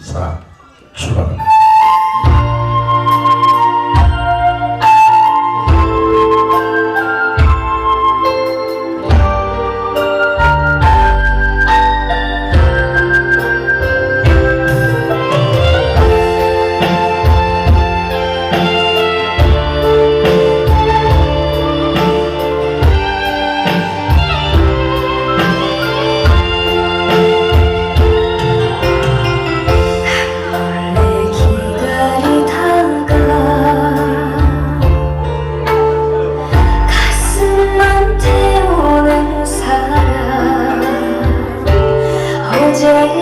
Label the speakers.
Speaker 1: 사랑 출발합니다. Jay.